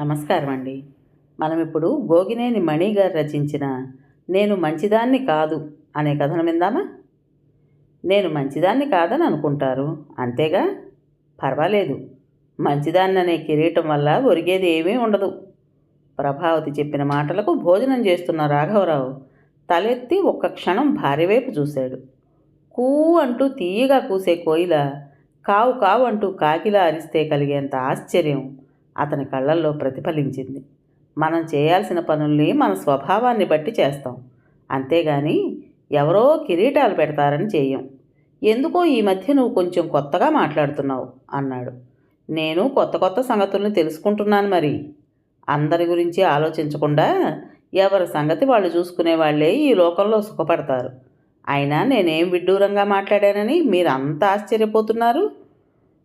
నమస్కారం అండి మనం ఇప్పుడు గోగినేని మణి గారు రచించిన నేను మంచిదాన్ని కాదు అనే కథను విందామా? నేను మంచిదాన్ని కాదని అనుకుంటారు. అంతేగా? పర్వాలేదు. మంచిదాన్ని అనే కిరీటం వల్ల ఒరిగేది ఏమీ ఉండదు. ప్రభావతి చెప్పిన మాటలకు భోజనం చేస్తున్న రాఘవరావు తలెత్తి ఒక్క క్షణం భార్య వైపు చూశాడు. కూ అంటూ తీయగా కూసే కోయిల కావు కావు అంటూ కాకిలా అరిస్తే కలిగేంత ఆశ్చర్యం. అతని కళ్ళల్లో ప్రతిఫలించింది. మనం చేయాల్సిన పనుల్ని మన స్వభావాన్ని బట్టి చేస్తాం. అంతేగాని ఎవరో కిరీటాలు పెడతారని చేయం. ఎందుకో ఈ మధ్య నువ్వు కొంచెం కొత్తగా మాట్లాడుతున్నావు అన్నాడు. నేను కొత్త కొత్త సంగతుల్ని తెలుసుకుంటున్నాను మరి. అందరి గురించి ఆలోచించకుండా ఎవరి సంగతి వాళ్ళు చూసుకునే వాళ్ళే ఈ లోకంలో సుఖపడతారు. అయినా నేనేం విడ్డూరంగా మాట్లాడానని మీరంతా ఆశ్చర్యపోతున్నారు?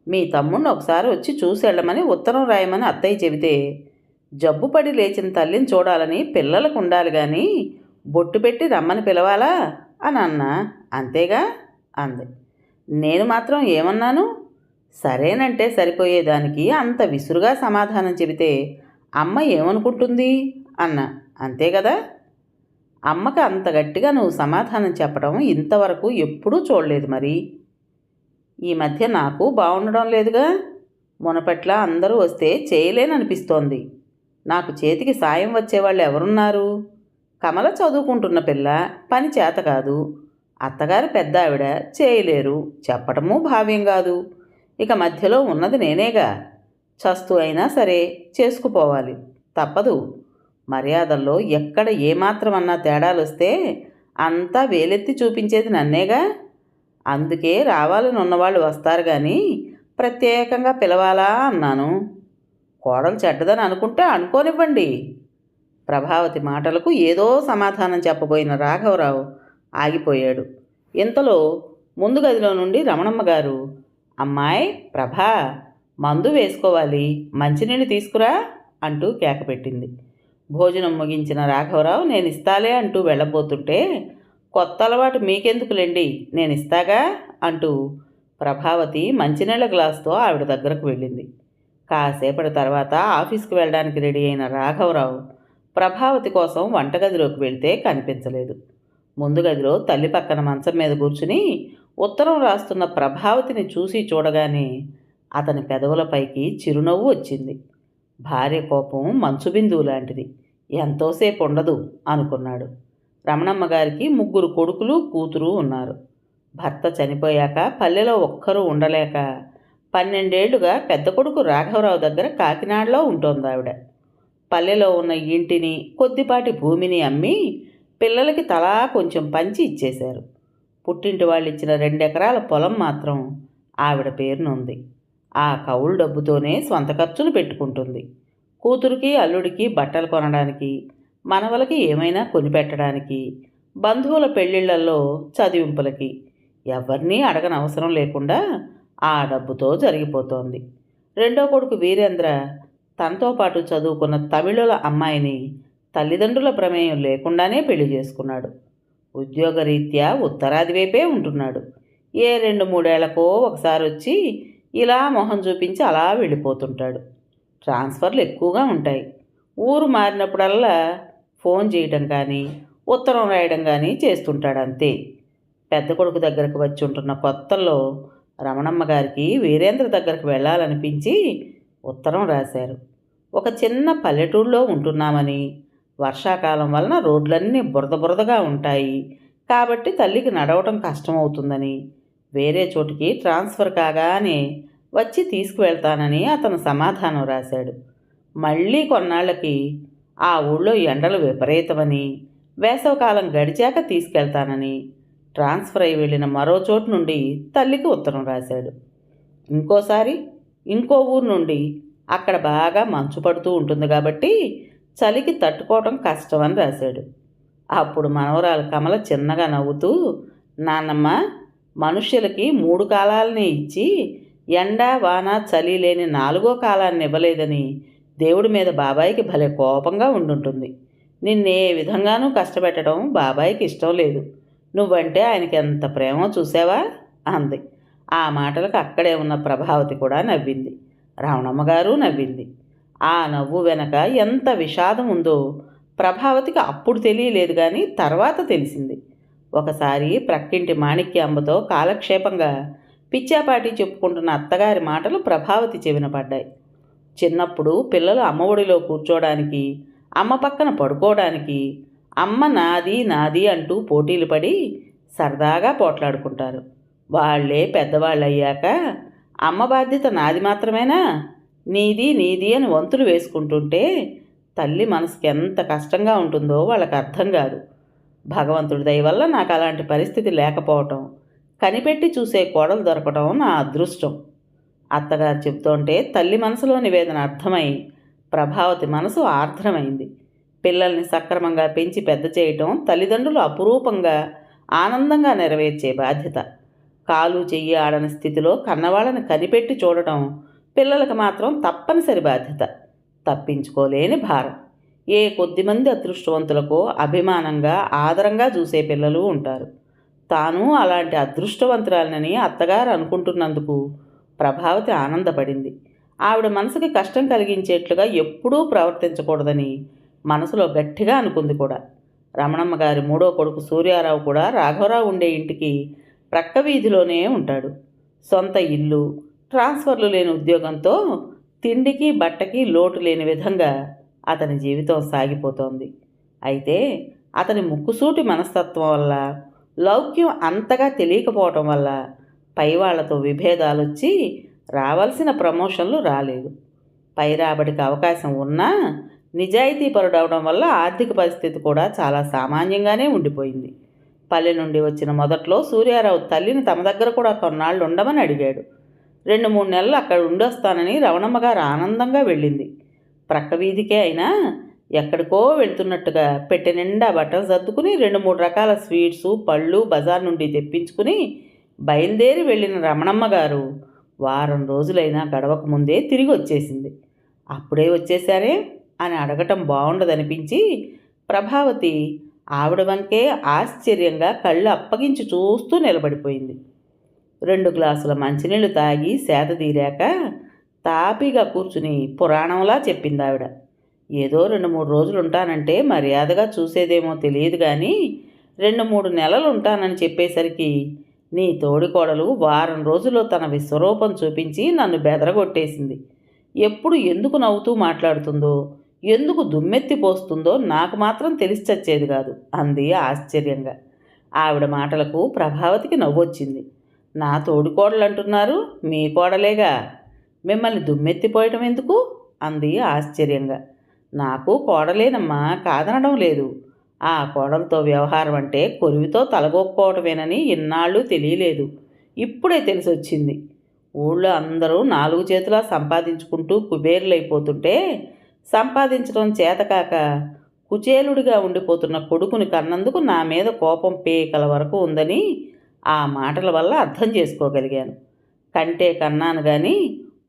మీ తమ్ముణ్ణి ఒకసారి వచ్చి చూసి వెళ్ళమని ఉత్తరం రాయమని అత్తయ్య చెబితే జబ్బుపడి లేచిన తల్లిని చూడాలని పిల్లలకు ఉండాలి కానీ బొట్టు పెట్టి రమ్మని పిలవాలా? అని అన్నా. అంతేగా? అంది. నేను మాత్రం ఏమన్నాను? సరేనంటే సరిపోయేదానికి అంత విసురుగా సమాధానం చెబితే అమ్మ ఏమనుకుంటుంది? అన్న. అంతే కదా? అమ్మకు అంత గట్టిగా నువ్వు సమాధానం చెప్పడం ఇంతవరకు ఎప్పుడూ చూడలేదు మరి. ఈ మధ్య నాకు బాగుండడం లేదుగా. మునపట్ల అందరూ వస్తే చేయలేననిపిస్తోంది. నాకు చేతికి సాయం వచ్చేవాళ్ళు ఎవరున్నారు? కమల చదువుకుంటున్న పిల్ల పని చేత కాదు. అత్తగారు పెద్ద ఆవిడ చేయలేరు. చెప్పటము భావ్యం కాదు. ఇక మధ్యలో ఉన్నది నేనేగా. చస్తూ అయినా సరే చేసుకుపోవాలి. తప్పదు. మర్యాదల్లో ఎక్కడ ఏమాత్రం అన్నా తేడాలొస్తే అంతా వేలెత్తి చూపించేది నన్నేగా. అందుకే రావాలని ఉన్నవాళ్ళు వస్తారు కానీ ప్రత్యేకంగా పిలవాలా అన్నాను. కోడలు చెడ్డదని అనుకుంటే అనుకోనివ్వండి. ప్రభావతి మాటలకు ఏదో సమాధానం చెప్పబోయిన రాఘవరావు ఆగిపోయాడు. ఇంతలో ముందు గదిలో నుండి రమణమ్మ గారు అమ్మాయి ప్రభా మందు వేసుకోవాలి మంచినీళ్ళు తీసుకురా అంటూ కేకపెట్టింది భోజనం ముగించిన రాఘవరావు నేను ఇస్తాలే అంటూ వెళ్ళబోతుంటే కొత్త అలవాటు మీకెందుకులేండి? నేను ఇస్తాగా అంటూ ప్రభావతి మంచినీళ్ళ గ్లాస్తో ఆవిడ దగ్గరకు వెళ్ళింది. కాసేపటి తర్వాత ఆఫీస్కి వెళ్ళడానికి రెడీ అయిన రాఘవరావు ప్రభావతి కోసం వంటగదిలోకి వెళ్తే కనిపించలేదు. ముందు గదిలో తల్లి పక్కన మంచం మీద కూర్చుని ఉత్తరం రాస్తున్న ప్రభావతిని చూసి చూడగానే అతని పెదవులపైకి చిరునవ్వు వచ్చింది. భార్య కోపం మంచు బిందువు లాంటిది. ఎంతోసేపు ఉండదు అనుకున్నాడు. రమణమ్మ గారికి ముగ్గురు కొడుకులు కూతురు ఉన్నారు. భర్త చనిపోయాక పల్లెలో ఒక్కరూ ఉండలేక పన్నెండేళ్ళుగా పెద్ద కొడుకు రాఘవరావు దగ్గర కాకినాడలో ఉంటోంది ఆవిడ. పల్లెలో ఉన్న ఇంటిని కొద్దిపాటి భూమిని అమ్మి పిల్లలకి తలా కొంచెం పంచి ఇచ్చేశారు. పుట్టింటి వాళ్ళు ఇచ్చిన రెండెకరాల పొలం మాత్రం ఆవిడ పేరునుంది. ఆ కౌలు డబ్బుతోనే సొంత ఖర్చులు పెట్టుకుంటుంది. కూతురికి అల్లుడికి బట్టలు కొనడానికి మనవలకి ఏమైనా కొనిపెట్టడానికి బంధువుల పెళ్ళిళ్ళల్లో చదివింపులకి ఎవరినీ అడగనవసరం లేకుండా ఆ డబ్బుతో జరిగిపోతోంది. రెండో కొడుకు వీరేంద్ర తనతో పాటు చదువుకున్న తమిళుల అమ్మాయిని తల్లిదండ్రుల ప్రమేయం లేకుండానే పెళ్ళి చేసుకున్నాడు. ఉద్యోగరీత్యా ఉత్తరాది వైపే ఉంటున్నాడు. ఏ రెండు మూడేళ్ళకో ఒకసారి వచ్చి ఇలా మొహం చూపించి అలా వెళ్ళిపోతుంటాడు. ట్రాన్స్ఫర్లు ఎక్కువగా ఉంటాయి. ఊరు మారినప్పుడల్లా ఫోన్ చేయడం కానీ ఉత్తరం రాయడం కానీ చేస్తుంటాడు అంతే పెద్ద కొడుకు దగ్గరకు వచ్చి ఉంటున్న కొత్తల్లో రమణమ్మ గారికి వీరేంద్ర దగ్గరకు వెళ్ళాలనిపించి ఉత్తరం రాశారు. ఒక చిన్న పల్లెటూరులో ఉంటున్నామని వర్షాకాలం వలన రోడ్లన్నీ బురద బురదగా ఉంటాయి. కాబట్టి తల్లికి నడవటం కష్టమవుతుందని వేరే చోటికి ట్రాన్స్ఫర్ కాగానే వచ్చి తీసుకువెళ్తానని అతను సమాధానం రాశాడు. మళ్ళీ కొన్నాళ్ళకి ఆ ఊళ్ళో ఎండలు విపరీతమని వేసవకాలం గడిచాక తీసుకెళ్తానని ట్రాన్స్ఫర్ అయి వెళ్ళిన మరో చోటు నుండి తల్లికి ఉత్తరం రాశాడు. ఇంకోసారి ఇంకో ఊరు నుండి అక్కడ బాగా మంచు పడుతూ ఉంటుంది కాబట్టి చలికి తట్టుకోవటం కష్టమని రాశాడు. అప్పుడు మనవరాలు కమల చిన్నగా నవ్వుతూ నాన్నమ్మ మనుష్యులకి మూడు కాలాలని ఇచ్చి ఎండ వాన చలి లేని నాలుగో కాలాన్ని ఇవ్వలేదని దేవుడి మీద బాబాయికి భలే కోపంగా ఉండుంటుంది. నిన్నే విధంగానూ కష్టపెట్టడం బాబాయికి ఇష్టం లేదు. నువ్వంటే ఆయనకి ఎంత ప్రేమో చూసావా? అంది. ఆ మాటలకు అక్కడే ఉన్న ప్రభావతి కూడా నవ్వింది. రావణమ్మ గారు నవ్వింది. ఆ నవ్వు వెనక ఎంత విషాదం ఉందో ప్రభావతికి అప్పుడు తెలియలేదు కానీ తర్వాత తెలిసింది. ఒకసారి ప్రక్కింటి మాణిక్యాంబతో కాలక్షేపంగా పిచ్చాపాటి చెప్పుకుంటున్న అత్తగారి మాటలు ప్రభావతి చెవిన పడ్డాయి. చిన్నప్పుడు పిల్లలు అమ్మఒడిలో కూర్చోడానికి అమ్మ పక్కన పడుకోవడానికి అమ్మ నాది నాది అంటూ పోటీలు పడి సరదాగా పోట్లాడుకుంటారు. వాళ్ళే పెద్దవాళ్ళు అయ్యాక అమ్మ బాధ్యత నాది మాత్రమేనా? నీది నీది అని వంతులు వేసుకుంటుంటే తల్లి మనసుకి ఎంత కష్టంగా ఉంటుందో వాళ్ళకి అర్థం కాదు. భగవంతుడి దయ వల్ల నాకు అలాంటి పరిస్థితి లేకపోవటం కనిపెట్టి చూసే కోడలు దొరకటం నా అదృష్టం. అత్తగారు చెబుతుంటే తల్లి మనసులోని వేదన అర్థమై ప్రభావతి మనసు ఆర్ద్రమైంది పిల్లల్ని సక్రమంగా పెంచి పెద్ద చేయటం తల్లిదండ్రులు అపురూపంగా ఆనందంగా నెరవేర్చే బాధ్యత. కాలు చెయ్యి ఆడని స్థితిలో కన్నవాళ్ళని కనిపెట్టి చూడటం పిల్లలకు మాత్రం తప్పనిసరి బాధ్యత. తప్పించుకోలేని భారం. ఏ కొద్దిమంది అదృష్టవంతులకు అభిమానంగా ఆదరంగా చూసే పిల్లలు ఉంటారు. తాను అలాంటి అదృష్టవంతురాలనని అత్తగారు అనుకుంటున్నందుకు ప్రభావతి ఆనందపడింది. ఆవిడ మనసుకి కష్టం కలిగించేట్లుగా ఎప్పుడూ ప్రవర్తించకూడదని మనసులో గట్టిగా అనుకుంది కూడా. రమణమ్మ గారి మూడో కొడుకు సూర్యారావు కూడా రాఘవరావు ఉండే ఇంటికి ప్రక్క వీధిలోనే ఉంటాడు. సొంత ఇల్లు ట్రాన్స్ఫర్లు లేని ఉద్యోగంతో తిండికి బట్టకి లోటు లేని విధంగా అతని జీవితం సాగిపోతోంది. అయితే అతని ముక్కుసూటి మనస్తత్వం వల్ల లౌక్యం అంతగా తెలియకపోవటం వల్ల పై వాళ్ళతో విభేదాలు వచ్చి రావాల్సిన ప్రమోషన్లు రాలేదు. పై రాబడికి అవకాశం ఉన్నా నిజాయితీపరుడవడం వల్ల ఆర్థిక పరిస్థితి కూడా చాలా సామాన్యంగానే ఉండిపోయింది. పల్లె నుండి వచ్చిన మొదట్లో సూర్యారావు తల్లిని తమ దగ్గర కూడా కొన్నాళ్ళు ఉండమని అడిగాడు. రెండు మూడు నెలలు అక్కడ ఉండొస్తానని రవణమ్మ గారు ఆనందంగా వెళ్ళింది. ప్రక్క వీధికే అయినా ఎక్కడికో వెళ్తున్నట్టుగా పెట్టె నిండా బట్టలు సర్దుకుని రెండు మూడు రకాల స్వీట్సు పళ్ళు బజార్ నుండి తెప్పించుకుని బయలుదేరి వెళ్ళిన రమణమ్మ గారు వారం రోజులైనా గడవక ముందే తిరిగి వచ్చేసింది. అప్పుడే వచ్చేసారే అని అడగటం బాగుండదనిపించి ప్రభావతి ఆవిడ వంకే ఆశ్చర్యంగా కళ్ళు అప్పగించి చూస్తూ నిలబడిపోయింది. రెండు గ్లాసుల మంచినీళ్ళు తాగి సేద తీరాక తాపీగా కూర్చుని పురాణంలా చెప్పింది ఆవిడ ఏదో రెండు మూడు రోజులు ఉంటానంటే మర్యాదగా చూసేదేమో తెలియదు కానీ రెండు మూడు నెలలు ఉంటానని చెప్పేసరికి నీ తోడికోడలు వారం రోజుల్లో తన విశ్వరూపం చూపించి నన్ను బెదరగొట్టేసింది. ఎప్పుడు ఎందుకు నవ్వుతూ మాట్లాడుతుందో ఎందుకు దుమ్మెత్తి పోస్తుందో నాకు మాత్రం తెలిసి చచ్చేది కాదు అంది ఆశ్చర్యంగా. ఆవిడ మాటలకు ప్రభావతికి నవ్వొచ్చింది. నా తోడికోడలు అంటున్నారు మీ కోడలేగా? మిమ్మల్ని దుమ్మెత్తిపోయటం ఎందుకు? అంది ఆశ్చర్యంగా. నాకు కోడలేనమ్మా కాదనడం లేదు. ఆ కోడలతో వ్యవహారం అంటే కొరివితో తలగొక్కోవటమేనని ఇన్నాళ్ళు తెలియలేదు. ఇప్పుడే తెలిసొచ్చింది. ఊళ్ళో అందరూ నాలుగు చేతులా సంపాదించుకుంటూ కుబేరులైపోతుంటే సంపాదించడం చేతకాక కుచేలుడిగా ఉండిపోతున్న కొడుకుని కన్నందుకు నా మీద కోపం పేకల వరకు ఉందని ఆ మాటల వల్ల అర్థం చేసుకోగలిగాను. కంటే కన్నాను కానీ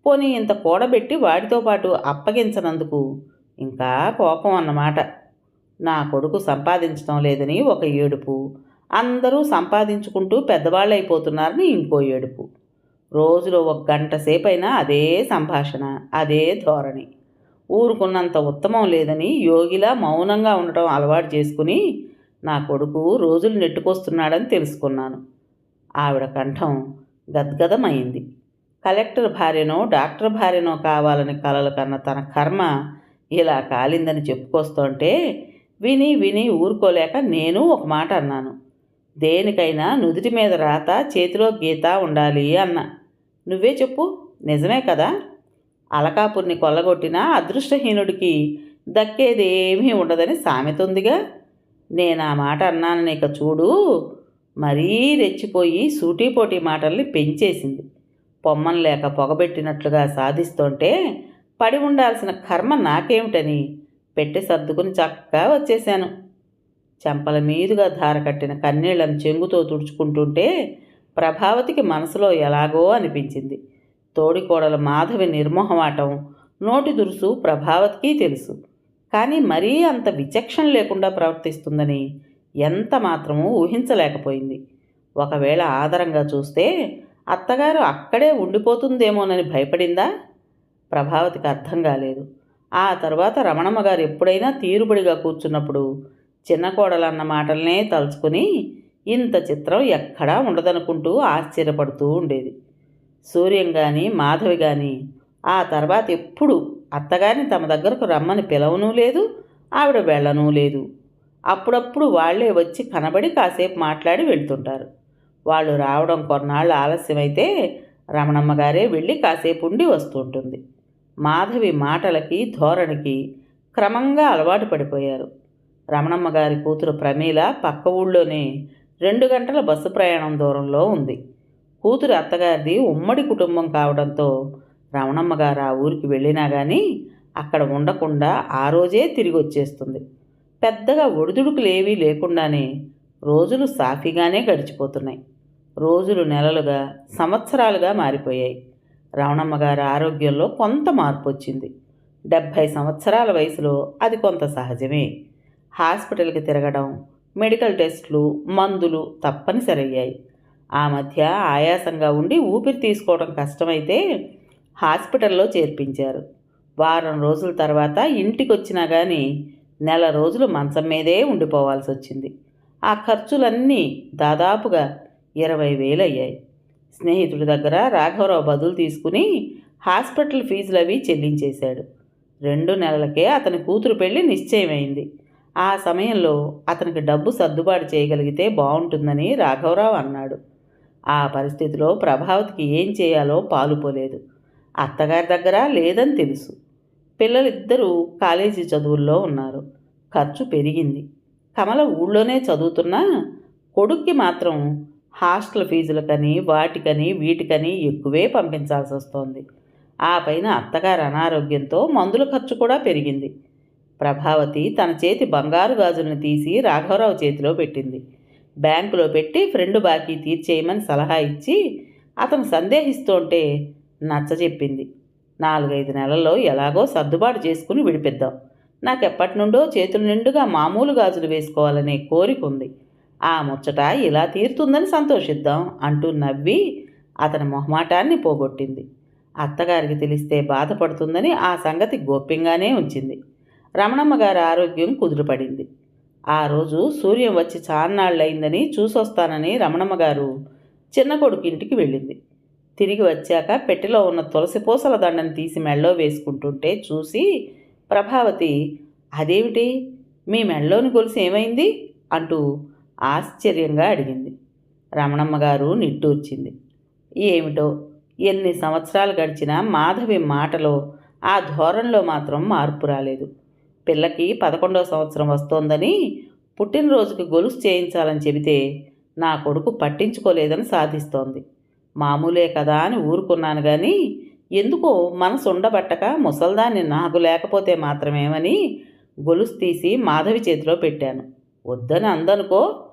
పోనీ ఇంత కూడబెట్టి వాడితో పాటు అప్పగించనందుకు ఇంకా కోపం అన్నమాట. నా కొడుకు సంపాదించడం లేదని ఒక ఏడుపు. అందరూ సంపాదించుకుంటూ పెద్దవాళ్ళు అయిపోతున్నారని ఇంకో ఏడుపు. రోజులో ఒక గంట సేపైనా అదే సంభాషణ అదే ధోరణి. ఊరుకున్నంత ఉత్తమం లేదని యోగిలా మౌనంగా ఉండటం అలవాటు చేసుకుని నా కొడుకు రోజులు నెట్టుకొస్తున్నాడని తెలుసుకున్నాను. ఆవిడ కంఠం గద్గదమైంది. కలెక్టర్ భార్యనో డాక్టర్ భార్యనో కావాలని కలలు కన్న తన కర్మ ఇలా కాలిందని చెప్పుకొస్తుంటే విని విని ఊరుకోలేక నేను ఒక మాట అన్నాను. దేనికైనా నుదుటి మీద రాత చేతిలో గీత ఉండాలి అన్న. నువ్వే చెప్పు నిజమే కదా? అలకాపుర్ని కొల్లగొట్టిన అదృష్టహీనుడికి దక్కేదేమీ ఉండదని సామెత ఉందిగా నేను ఆ మాట అన్నానని ఇక చూడు. మరీ రెచ్చిపోయి సూటీపోటీ మాటల్ని పెంచేసింది. పొమ్మం లేక పొగబెట్టినట్లుగా సాధిస్తుంటే పడి ఉండాల్సిన కర్మ నాకేమిటని పెట్టి సర్దుకుని చక్కగా వచ్చేశాను. చెంపల మీదుగా ధార కట్టిన కన్నీళ్ళను చెంగుతో తుడుచుకుంటుంటే ప్రభావతికి మనసులో ఎలాగో అనిపించింది. తోడికోడల మాధవి నిర్మోహమాటం నోటి దురుసు ప్రభావతికి తెలుసు. కానీ మరీ అంత విచక్షణ లేకుండా ప్రవర్తిస్తుందని ఎంత మాత్రమూ ఊహించలేకపోయింది. ఒకవేళ ఆదరంగా చూస్తే అత్తగారు అక్కడే ఉండిపోతుందేమోనని భయపడిందా? ప్రభావతికి అర్థం కాలేదు. ఆ తర్వాత రమణమ్మ గారు ఎప్పుడైనా తీరుబడిగా కూర్చున్నప్పుడు చిన్న కోడలన్న మాటలనే తలుచుకుని ఇంత చిత్రం ఎక్కడా ఉండదనుకుంటూ ఆశ్చర్యపడుతూ ఉండేది. సూర్యం కానీ మాధవి కానీ ఆ తర్వాత ఎప్పుడు అత్తగారిని తమ దగ్గరకు రమ్మని పిలవనూ లేదు ఆవిడ వెళ్ళనూ లేదు. అప్పుడప్పుడు వాళ్ళే వచ్చి కనబడి కాసేపు మాట్లాడి వెళ్తుంటారు. వాళ్ళు రావడం కొన్నాళ్ళు ఆలస్యమైతే రమణమ్మ గారే వెళ్ళి కాసేపు ఉండి వస్తుంటుంది మాధవి మాటలకి ధోరణికి క్రమంగా అలవాటు పడిపోయారు. రమణమ్మ గారి కూతురు ప్రమీల పక్క ఊళ్ళోనే రెండు గంటల బస్సు ప్రయాణం దూరంలో ఉంది. కూతురు అత్తగారిది ఉమ్మడి కుటుంబం కావడంతో రమణమ్మ గారు ఆ ఊరికి వెళ్ళినా కానీ అక్కడ ఉండకుండా ఆ రోజే తిరిగి వచ్చేస్తుంది. పెద్దగా ఒడిదుడుకులేవీ లేకుండానే రోజులు సాఫీగానే గడిచిపోతున్నాయి. రోజులు నెలలుగా సంవత్సరాలుగా మారిపోయాయి. రావణమ్మ గారి ఆరోగ్యంలో కొంత మార్పు వచ్చింది. డెబ్భై సంవత్సరాల వయసులో అది కొంత సహజమే. హాస్పిటల్కి తిరగడం మెడికల్ టెస్టులు మందులు తప్పనిసరి అయ్యాయి ఆ మధ్య ఆయాసంగా ఉండి ఊపిరి తీసుకోవడం కష్టమైతే హాస్పిటల్లో చేర్పించారు. వారం రోజుల తర్వాత ఇంటికి వచ్చినా కానీ నెల రోజులు మంచం మీదే ఉండిపోవాల్సి వచ్చింది ఆ ఖర్చులన్నీ దాదాపుగా ఇరవై వేలు అయ్యాయి స్నేహితుడి దగ్గర రాఘవరావు బదులు తీసుకుని హాస్పిటల్ ఫీజులు అవి చెల్లించేశాడు. రెండు నెలలకే అతని కూతురు పెళ్ళి నిశ్చయమైంది. ఆ సమయంలో అతనికి డబ్బు సర్దుబాటు చేయగలిగితే బాగుంటుందని రాఘవరావు అన్నాడు. ఆ పరిస్థితిలో ప్రభావతికి ఏం చేయాలో పాలుపోలేదు అత్తగారి దగ్గర లేదని తెలుసు. పిల్లలిద్దరూ కాలేజీ చదువుల్లో ఉన్నారు. ఖర్చు పెరిగింది. కమల ఊళ్ళోనే చదువుతున్నా కొడుక్కి మాత్రం హాస్టల్ ఫీజులకని వాటికని వీటికని ఎక్కువే పంపించాల్సి వస్తోంది ఆ పైన అత్తగారు అనారోగ్యంతో మందుల ఖర్చు కూడా పెరిగింది. ప్రభావతి తన చేతి బంగారు గాజుల్ని తీసి రాఘవరావు చేతిలో పెట్టింది. బ్యాంకులో పెట్టి ఫ్రెండ్ బాకీ తీర్చేయమని సలహా ఇచ్చి అతను సందేహిస్తుంటే నచ్చజెప్పింది నాలుగైదు నెలల్లో ఎలాగో సర్దుబాటు చేసుకుని విడిపిద్దాం. నాకెప్పటి నుండో చేతుల నిండుగా మామూలు గాజులు వేసుకోవాలనే కోరిక ఉంది. ఆ ముచ్చట ఇలా తీరుతుందని సంతోషిద్దాం అంటూ నవ్వి అతని మొహమాటాన్ని పోగొట్టింది. అత్తగారికి తెలిస్తే బాధపడుతుందని ఆ సంగతి గోప్యంగానే ఉంచింది. రమణమ్మ గారి ఆరోగ్యం కుదురుపడింది. ఆ రోజు సూర్యం వచ్చి చాన్నాళ్ళయిందని చూసొస్తానని రమణమ్మ గారు చిన్న కొడుకు ఇంటికి వెళ్ళింది. తిరిగి వచ్చాక పెట్టెలో ఉన్న తులసి పూసల దండని తీసి మెళ్ళో వేసుకుంటుంటే చూసి ప్రభావతి అదేమిటి? మీ మెళ్ళలోని గొలుసు ఏమైంది? అంటూ ఆశ్చర్యంగా అడిగింది. రమణమ్మ గారు నిట్టూర్చింది. ఏమిటో? ఎన్ని సంవత్సరాలు గడిచినా మాధవి మాటలో ఆ ధోరణిలో మాత్రం మార్పు రాలేదు. పిల్లకి పదకొండో సంవత్సరం వస్తోందని పుట్టినరోజుకి గొలుసు చేయించాలని చెబితే నా కొడుకు పట్టించుకోలేదని సాధిస్తోంది. మామూలే కదా అని ఊరుకున్నాను కానీ ఎందుకో మనసు ఉండబట్టక ముసల్దాన్ని నాకు లేకపోతే మాత్రమేమని గొలుసు తీసి మాధవి చేతిలో పెట్టాను. వద్దని అందనుకో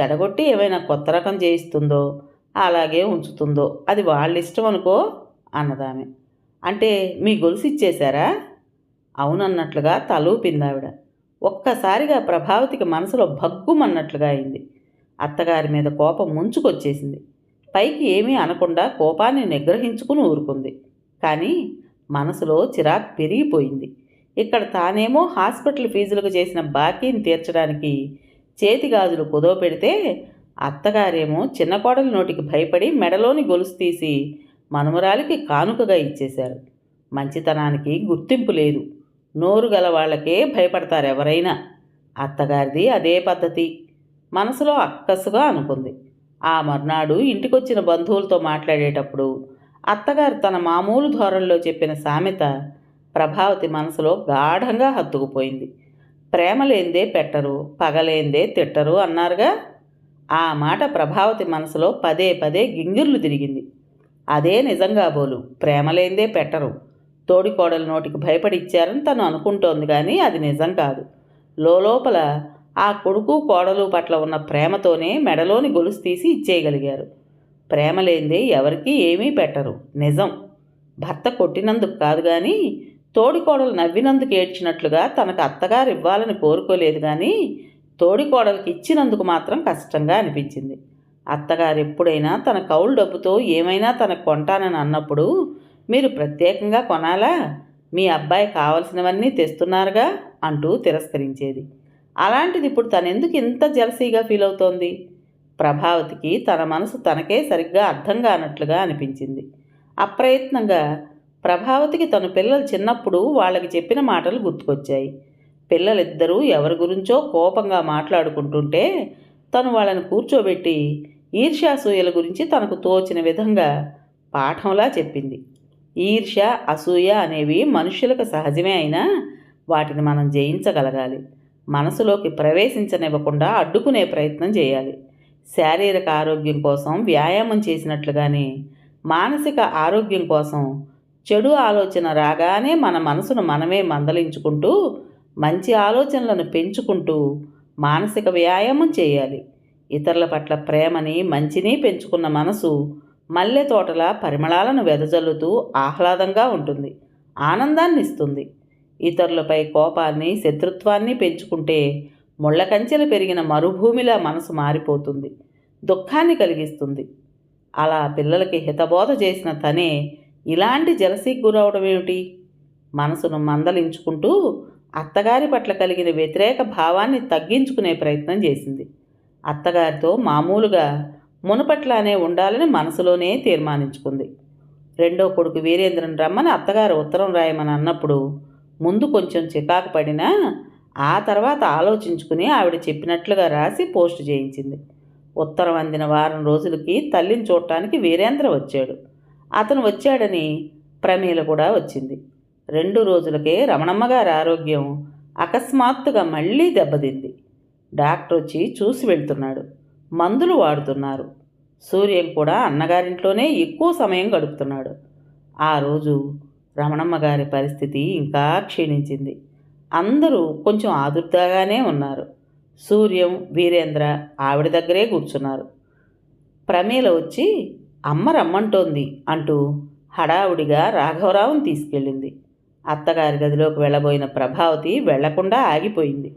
చెడగొట్టి ఏమైనా కొత్త రకం చేయిస్తుందో అలాగే ఉంచుతుందో అది వాళ్ళ ఇష్టం అనుకో అన్నదామె. అంటే మీ గొలుసు ఇచ్చేశారా? అవునన్నట్లుగా తలూపిందావిడ ఒక్కసారిగా ప్రభావతికి మనసులో భగ్గుమన్నట్లుగా అయింది. అత్తగారి మీద కోపం ముంచుకొచ్చేసింది. పైకి ఏమీ అనకుండా కోపాన్ని నిగ్రహించుకుని ఊరుకుంది. కానీ మనసులో చిరాకు పెరిగిపోయింది. ఇక్కడ తానేమో హాస్పిటల్ ఫీజులకు చేసిన బాకీని తీర్చడానికి చేతి గాజులు కుదవ పెడితే అత్తగారేమో చిన్న కోడలి నోటికి భయపడి మెడలోని గొలుసు తీసి మనుమరాలికి కానుకగా ఇచ్చేశారు. మంచితనానికి గుర్తింపు లేదు. నోరు గల వాళ్ళకే భయపడతారు ఎవరైనా అత్తగారిది అదే పద్ధతి. మనసులో అక్కసుగా అనుకుంది. ఆ మర్నాడు ఇంటికొచ్చిన బంధువులతో మాట్లాడేటప్పుడు అత్తగారు తన మామూలు ధోరణిలో చెప్పిన సామెత ప్రభావతి మనసులో గాఢంగా హత్తుకుపోయింది. ప్రేమ లేందే పెట్టరు పగలేందే తిట్టరు అన్నారుగా. ఆ మాట ప్రభావతి మనసులో పదే పదే గింగిర్లు తిరిగింది. అదే నిజంగా బోలు ప్రేమ లేందే పెట్టరు. తోడికోడల నోటికి భయపడి ఇచ్చారని తను అనుకుంటోంది కానీ అది నిజం కాదు. లోపల ఆ కొడుకు కోడలు పట్ల ఉన్న ప్రేమతోనే మెడలోని గొలుసు తీసి ఇచ్చేయగలిగారు. ప్రేమ లేనిదే ఎవరికీ ఏమీ పెట్టరు నిజం. భర్త కొట్టినందుకు కాదు కానీ తోడికోడలు నవ్వినందుకు ఏడ్చినట్లుగా తనకు అత్తగారు ఇవ్వాలని కోరుకోలేదు కానీ తోడికోడలికి ఇచ్చినందుకు మాత్రం కష్టంగా అనిపించింది. అత్తగారు ఎప్పుడైనా తన కౌలు డబ్బుతో ఏమైనా తనకు కొంటానని అన్నప్పుడు మీరు ప్రత్యేకంగా కొనాలా? మీ అబ్బాయి కావలసినవన్నీ తెస్తున్నారుగా? అంటూ తిరస్కరించేది. అలాంటిది ఇప్పుడు తనెందుకు ఇంత జలసీగా ఫీల్ అవుతోంది? ప్రభావతికి తన మనసు తనకే సరిగ్గా అర్థం కానట్లుగా అనిపించింది. అప్రయత్నంగా ప్రభావతికి తన పిల్లలు చిన్నప్పుడు వాళ్ళకి చెప్పిన మాటలు గుర్తుకొచ్చాయి. పిల్లలిద్దరూ ఎవరి గురించో కోపంగా మాట్లాడుకుంటుంటే తను వాళ్ళని కూర్చోబెట్టి ఈర్ష్యాసూయల గురించి తనకు తోచిన విధంగా పాఠంలా చెప్పింది. ఈర్ష్య అసూయ అనేవి మనుష్యులకు సహజమే అయినా వాటిని మనం జయించగలగాలి. మనసులోకి ప్రవేశించనివ్వకుండా అడ్డుకునే ప్రయత్నం చేయాలి. శారీరక ఆరోగ్యం కోసం వ్యాయామం చేసినట్లుగానే మానసిక ఆరోగ్యం కోసం చెడు ఆలోచన రాగానే మన మనసును మనమే మందలించుకుంటూ మంచి ఆలోచనలను పెంచుకుంటూ మానసిక వ్యాయామం చేయాలి. ఇతరుల పట్ల ప్రేమని మంచిని పెంచుకున్న మనసు మల్లె తోటల పరిమళాలను వెదజల్లుతూ ఆహ్లాదంగా ఉంటుంది ఆనందాన్ని ఇస్తుంది. ఇతరులపై కోపాన్ని శత్రుత్వాన్ని పెంచుకుంటే ముళ్ళ కంచెలు పెరిగిన మరుభూమిలా మనసు మారిపోతుంది దుఃఖాన్ని కలిగిస్తుంది. అలా పిల్లలకి హితబోధ చేసిన తనే ఇలాంటి జలసీకి గురవడం ఏమిటి? మనసును మందలించుకుంటూ అత్తగారి పట్ల కలిగిన వ్యతిరేక భావాన్ని తగ్గించుకునే ప్రయత్నం చేసింది. అత్తగారితో మామూలుగా మునుపట్లానే ఉండాలని మనసులోనే తీర్మానించుకుంది. రెండో కొడుకు వీరేంద్రన్ రమ్మని అత్తగారు ఉత్తరం రాయమని అన్నప్పుడు ముందు కొంచెం చికాకు పడినా ఆ తర్వాత ఆలోచించుకుని ఆవిడ చెప్పినట్లుగా రాసి పోస్ట్ చేయించింది. ఉత్తరం అందిన వారం రోజులకి తల్లిని చూడటానికి వీరేంద్ర వచ్చాడు. అతను వచ్చాడని ప్రమేల కూడా వచ్చింది. రెండు రోజులకే రమణమ్మ గారి ఆరోగ్యం అకస్మాత్తుగా మళ్ళీ దెబ్బతింది. డాక్టర్ వచ్చి చూసి వెళ్తున్నాడు. మందులు వాడుతున్నారు. సూర్యం కూడా అన్నగారింట్లోనే ఎక్కువ సమయం గడుపుతున్నాడు. ఆ రోజు రమణమ్మ గారి పరిస్థితి ఇంకా క్షీణించింది. అందరూ కొంచెం ఆదుర్దాగానే ఉన్నారు. సూర్యం వీరేంద్ర ఆవిడ దగ్గరే కూర్చున్నారు. ప్రమేల వచ్చి అమ్మ రమ్మంటోంది అంటూ హడావుడిగా రాఘవరావుని తీసుకెళ్ళింది. అత్తగారి గదిలోకి వెళ్ళబోయిన ప్రభావతి వెళ్ళకుండా ఆగిపోయింది.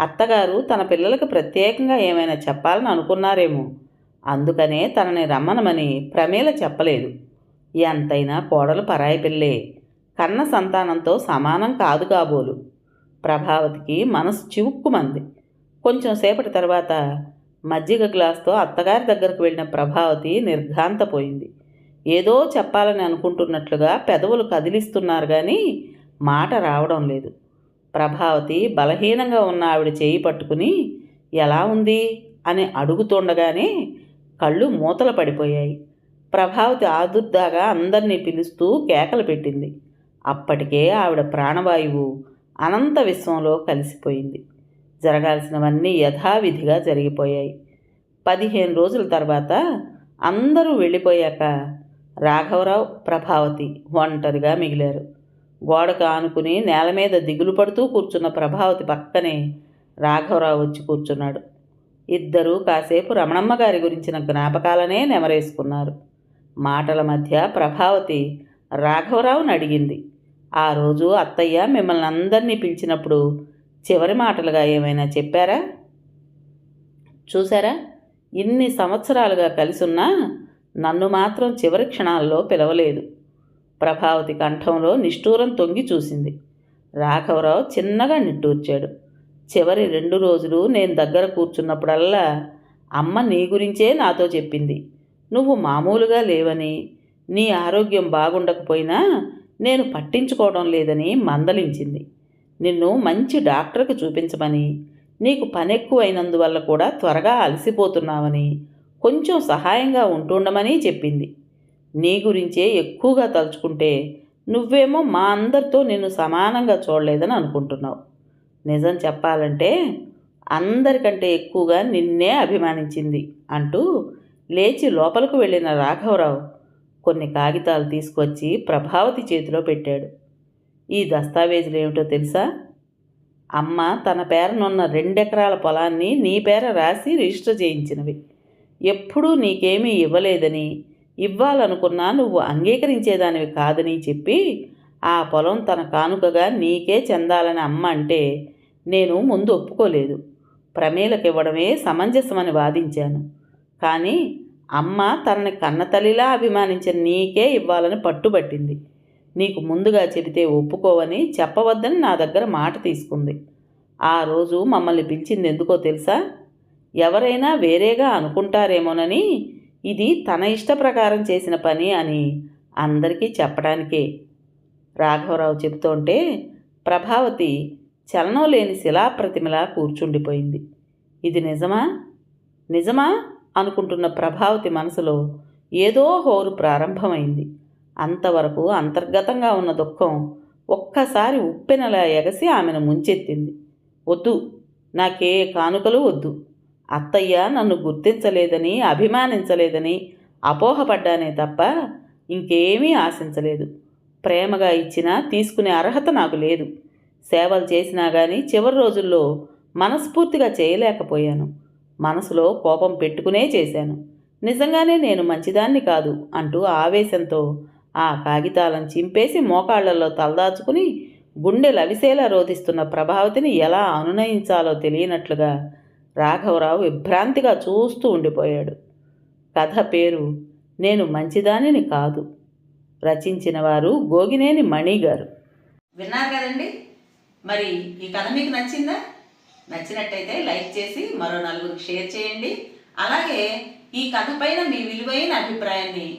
అత్తగారు తన పిల్లలకు ప్రత్యేకంగా ఏమైనా చెప్పాలని అనుకున్నారేమో. అందుకనే తనని రమ్మనమని ప్రమేల చెప్పలేదు. ఎంతైనా కోడలు పరాయి పిల్లే. కన్న సంతానంతో సమానం కాదు కాబోలు. ప్రభావతికి మనసు చివుక్కుమంది. కొంచెం సేపటి తర్వాత మజ్జిగ గ్లాస్తో అత్తగారి దగ్గరకు వెళ్ళిన ప్రభావతి నిర్ఘాంతపోయింది. ఏదో చెప్పాలని అనుకుంటున్నట్లుగా పెదవులు కదిలిస్తున్నారు కానీ మాట రావడం లేదు. ప్రభావతి బలహీనంగా ఉన్న ఆవిడ చేయి పట్టుకుని ఎలా ఉంది? అని అడుగుతుండగానే కళ్ళు మూతలు పడిపోయాయి. ప్రభావతి ఆదుర్దాగా అందరినీ పిలుస్తూ కేకలు పెట్టింది. అప్పటికే ఆవిడ ప్రాణవాయువు అనంత విశ్వంలో కలిసిపోయింది. జరగాల్సినవన్నీ యథావిధిగా జరిగిపోయాయి. పదిహేను రోజుల తర్వాత అందరూ వెళ్ళిపోయాక రాఘవరావు ప్రభావతి ఒంటరిగా మిగిలారు. గోడకు ఆనుకుని నేల మీద దిగులు పడుతూ కూర్చున్న ప్రభావతి పక్కనే రాఘవరావు వచ్చి కూర్చున్నాడు. ఇద్దరూ కాసేపు రమణమ్మ గారి గురించిన జ్ఞాపకాలనే నెమరేసుకున్నారు. మాటల మధ్య ప్రభావతి రాఘవరావుని అడిగింది. ఆ రోజు అత్తయ్య మిమ్మల్ని అందరినీ పిలిచినప్పుడు చివరి మాటలుగా ఏమైనా చెప్పారా? చూసారా ఇన్ని సంవత్సరాలుగా కలిసున్నా నన్ను మాత్రం చివరి క్షణాల్లో పిలవలేదు. ప్రభావతి కంఠంలో నిష్ఠూరం తొంగి చూసింది. రాఘవరావు చిన్నగా నిట్టూర్చాడు. చివరి రెండు రోజులు నేను దగ్గర కూర్చున్నప్పుడల్లా అమ్మ నీ గురించే నాతో చెప్పింది. నువ్వు మామూలుగా లేవని నీ ఆరోగ్యం బాగుండకపోయినా నేను పట్టించుకోవడం లేదని మందలించింది. నిన్ను మంచి డాక్టర్కి చూపించమని నీకు పనెక్కువైనందువల్ల కూడా త్వరగా అలసిపోతున్నావని కొంచెం సహాయంగా ఉంటుండమని చెప్పింది. నీ గురించే ఎక్కువగా తలుచుకుంటే నువ్వేమో మా అందరితో నిన్ను సమానంగా చూడలేదని అనుకుంటున్నావు. నిజం చెప్పాలంటే అందరికంటే ఎక్కువగా నిన్నే అభిమానించింది అంటూ లేచి లోపలికి వెళ్ళిన రాఘవరావు కొన్ని కాగితాలు తీసుకొచ్చి ప్రభావతి చేతిలో పెట్టాడు. ఈ దస్తావేజులు ఏమిటో తెలుసా? అమ్మ తన పేరనున్న రెండెకరాల పొలాన్ని నీ పేర రాసి రిజిస్టర్ చేయించినవి. ఎప్పుడూ నీకేమీ ఇవ్వలేదని ఇవ్వాలనుకున్నా నువ్వు అంగీకరించేదానివి కాదని చెప్పి ఆ పొలం తన కానుకగా నీకే చెందాలని అమ్మ అంటే నేను ముందు ఒప్పుకోలేదు. ప్రమేలకు ఇవ్వడమే సమంజసమని వాదించాను. కానీ అమ్మ తనని కన్నతల్లిలా అభిమానించిన నీకే ఇవ్వాలని పట్టుబట్టింది. నీకు ముందుగా చెబితే ఒప్పుకోవని చెప్పవద్దని నా దగ్గర మాట తీసుకుంది. ఆ రోజు మమ్మల్ని పిలిచింది ఎందుకో తెలుసా? ఎవరైనా వేరేగా అనుకుంటారేమోనని ఇది తన ఇష్ట ప్రకారం చేసిన పని అని అందరికీ చెప్పడానికే. రాఘవరావు చెబుతుంటే ప్రభావతి చలనం లేని శిలాప్రతిమలా కూర్చుండిపోయింది. ఇది నిజమా? నిజమా అనుకుంటున్న ప్రభావతి మనసులో ఏదో హోరు ప్రారంభమైంది. అంతవరకు అంతర్గతంగా ఉన్న దుఃఖం ఒక్కసారి ఉప్పెనలా ఎగసి ఆమెను ముంచెత్తింది. వద్దు నాకే కానుకలు వద్దు. అత్తయ్య నన్ను గుర్తించలేదని అభిమానించలేదని అపోహపడ్డానే తప్ప ఇంకేమీ ఆశించలేదు. ప్రేమగా ఇచ్చినా తీసుకునే అర్హత నాకు లేదు. సేవలు చేసినా కానీ చివరి రోజుల్లో మనస్ఫూర్తిగా చేయలేకపోయాను. మనసులో కోపం పెట్టుకునే చేశాను. నిజంగానే నేను మంచిదాన్ని కాదు అంటూ ఆవేశంతో ఆ కాగితాలను చింపేసి మోకాళ్ళలో తలదాచుకుని గుండె లవిసేలా రోధిస్తున్న ప్రభావతిని ఎలా అనునయించాలో తెలియనట్లుగా రాఘవరావు విభ్రాంతిగా చూస్తూ ఉండిపోయాడు. కథ పేరు నేను మంచిదానిని కాదు. రచించిన వారు గోగినేని మణి గారు విన్నారు కదండి. మరి ఈ కథ మీకు నచ్చిందా? నచ్చినట్టయితే లైక్ చేసి మరో నలుగురికి షేర్ చేయండి. అలాగే ఈ కథ పైన మీ విలువైన అభిప్రాయాన్ని